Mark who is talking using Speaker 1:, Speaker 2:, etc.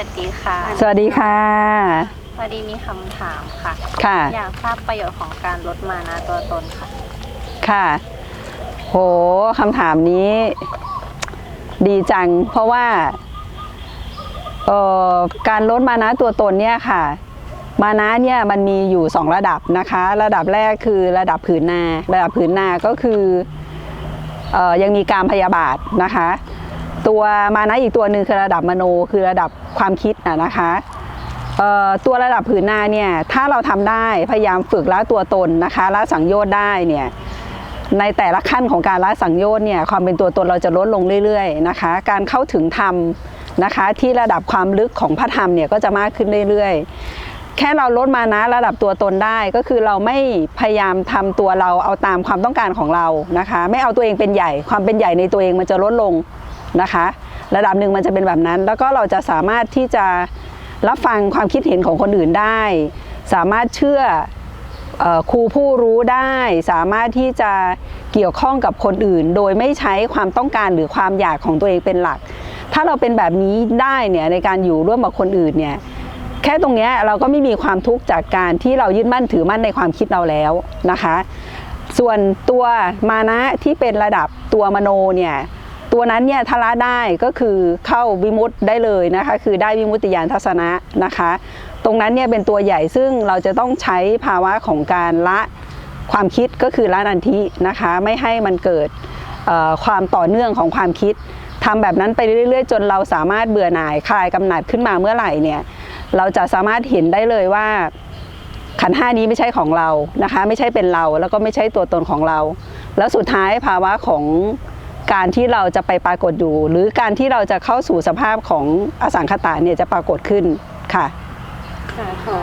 Speaker 1: วัสดีค่ะ
Speaker 2: สวัสดีค่ะ
Speaker 1: พอดีมีคำถามค่ะ
Speaker 2: ค่ะ
Speaker 1: อยากทราบประโยชน์ของการลดมานะตัวตนค่ะ
Speaker 2: ค่ะ โหคำถามนี้ ดีจัง เพราะว่าเอ่อการลดมานะตัวตนเนี่ยค่ะ มานะเนี่ยมันมีอยู่สองระดับนะคะ ระดับแรกคือระดับผืนนา ระดับผืนนาก็คือเออยังมีการพยาบาทนะคะ ตัวมานะอีกตัวหนึ่งคือระดับมโนคือระดับความคิดนะนะคะเอ่อตัวระดับผืนนาเนี่ยถ้าเราทำได้พยายามฝึกละตัวตนนะคะละสังโยชน์ได้เนี่ยในแต่ละขั้นของการละสังโยชน์เนี่ยความเป็นตัวตนเราจะลดลงเรื่อยๆนะคะการเข้าถึงธรรมนะคะที่ระดับความลึกของพระธรรมเนี่ยก็จะมากขึ้นเรื่อยๆ แค่เราลดมานะระดับตัวตนได้ก็คือเราไม่พยายามทำตัวเราเอาตามความต้องการของเรานะคะ ไม่เอาตัวเองเป็นใหญ่ ความเป็นใหญ่ในตัวเองมันจะลดลงนะคะ ระดับหนึ่งมันจะเป็นแบบนั้น แล้วก็เราจะสามารถที่จะรับฟังความคิดเห็นของคนอื่นได้ สามารถเชื่ออครูผู้รู้ได้ สามารถที่จะเกี่ยวข้องกับคนอื่น โดยไม่ใช้ความต้องการหรือความอยากของตัวเองเป็นหลัก ถ้าเราเป็นแบบนี้ได้เนี่ยในการอยู่ร่วมกับคนอื่นเนี่ย แค่ตรงนี้เราก็ไม่มีความทุกข์จากการที่เรายึดมั่นถือมั่นในความคิดเราแล้วนะคะ ส่วนตัวมานะที่เป็นระดับตัวมโนเนี่ยตัวนั้นเนี่ยทละได้ก็คือเข้าวิมุตได้เลยนะคะคือได้วิมุตติญาณทัศนะนะคะ ตรงนั้นเนี่ยเป็นตัวใหญ่ซึ่งเราจะต้องใช้ภาวะของการละความคิดก็คือละนันทินะคะไม่ให้มันเกิดความต่อเนื่องของความคิดทำแบบนั้นไปเรื่อยๆ จนเราสามารถเบื่อหน่ายคลายกำหนัดขึ้นมาเมื่อไหร่เนี่ย เราจะสามารถเห็นได้เลยว่าขันห้านี้ไม่ใช่ของเรานะคะ ไม่ใช่เป็นเราแล้วก็ไม่ใช่ตัวตนของเรา แล้วสุดท้ายภาวะของการที่เราจะไปปรากฏอยู่ หรือการที่เราจะเข้าสู่สภาพของอสังขตาเนี่ยจะปรากฏขึ้นค่ะ
Speaker 1: ค่ะขอ